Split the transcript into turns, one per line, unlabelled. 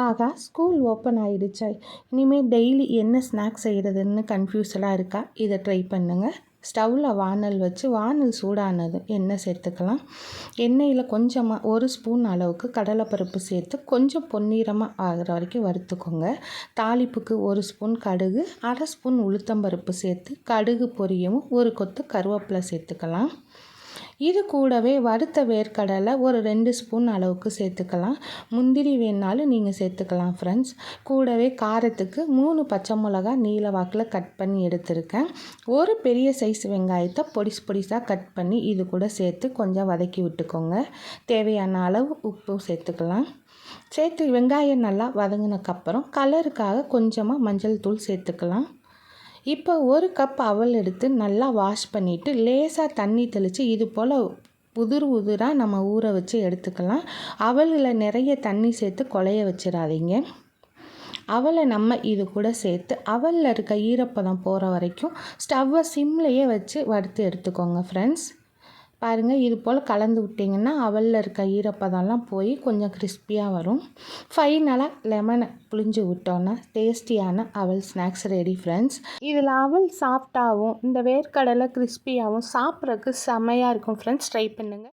ஆகா school open ஆகிடுச்சா இனிமேல் டெய்லி என்ன ஸ்நாக்ஸ் செய்கிறதுன்னு கன்ஃபியூஸ்டாக இருக்கா? இதை ட்ரை பண்ணுங்கள் ஸ்டவ்வில் வானல் வச்சு வானல் சூடானது. எண்ணெய் சேர்த்துக்கலாம். எண்ணெயில் கொஞ்சமாக ஒரு ஸ்பூன் அளவுக்கு கடலைப்பருப்பு சேர்த்து கொஞ்சம் பொன்னிறமாக ஆகிற வரைக்கும் வறுத்துக்கோங்க. தாளிப்புக்கு ஒரு ஸ்பூன் கடுகு அரை ஸ்பூன் உளுத்தம்பருப்பு சேர்த்து கடுகு பொரியவும் ஒரு கொத்து கருவேப்பிலை சேர்த்துக்கலாம். இது கூடவே வறுத்த வேர்க்கடலை ஒரு ரெண்டு ஸ்பூன் அளவுக்கு சேர்த்துக்கலாம். முந்திரி வேணாலும் நீங்கள் சேர்த்துக்கலாம் ஃப்ரெண்ட்ஸ் கூடவே காரத்துக்கு மூணு பச்சை மிளகா நீல வாக்கில் கட் பண்ணி எடுத்திருக்கேன். ஒரு பெரிய சைஸ் வெங்காயத்தை பொடிசு பொடிசாக கட் பண்ணி இது கூட சேர்த்து கொஞ்சம் வதக்கி விட்டுக்கோங்க. தேவையான அளவு உப்பு சேர்த்துக்கலாம். சேர்த்து வெங்காயம் நல்லா வதங்கினக்கப்புறம் கலருக்காக கொஞ்சமாக மஞ்சள் தூள் சேர்த்துக்கலாம். இப்போ ஒரு கப் அவல் எடுத்து நல்லா வாஷ் பண்ணிவிட்டு லேசாக தண்ணி தெளித்து இது போல் உதிர் உதிராக நம்ம ஊற வச்சு எடுத்துக்கலாம். அவலில் நிறைய தண்ணி சேர்த்து குழைய வச்சிடாதீங்க. அவலை நம்ம இது கூட சேர்த்து அவலில் இருக்க ஈரப்பதம் போகிற வரைக்கும் ஸ்டவ்வை சிம்லையே வச்சு வறுத்து எடுத்துக்கோங்க ஃப்ரெண்ட்ஸ் பாருங்கள் இது போல் கலந்து விட்டிங்கன்னா அவலில் இருக்க ஈரப்பதம்லாம் போய் கொஞ்சம் கிறிஸ்பியாக வரும். ஃபைனலாக லெமனை புளிஞ்சு விட்டோன்னா டேஸ்டியான அவல் ஸ்நாக்ஸ் ரெடி ஃப்ரெண்ட்ஸ் இதில் அவல் சாஃப்டாகவும் இந்த வேர்க்கடலை கிறிஸ்பியாகவும் சாப்பிட்றதுக்கு செமையாக இருக்கும் ஃப்ரெண்ட்ஸ் ட்ரை பண்ணுங்கள்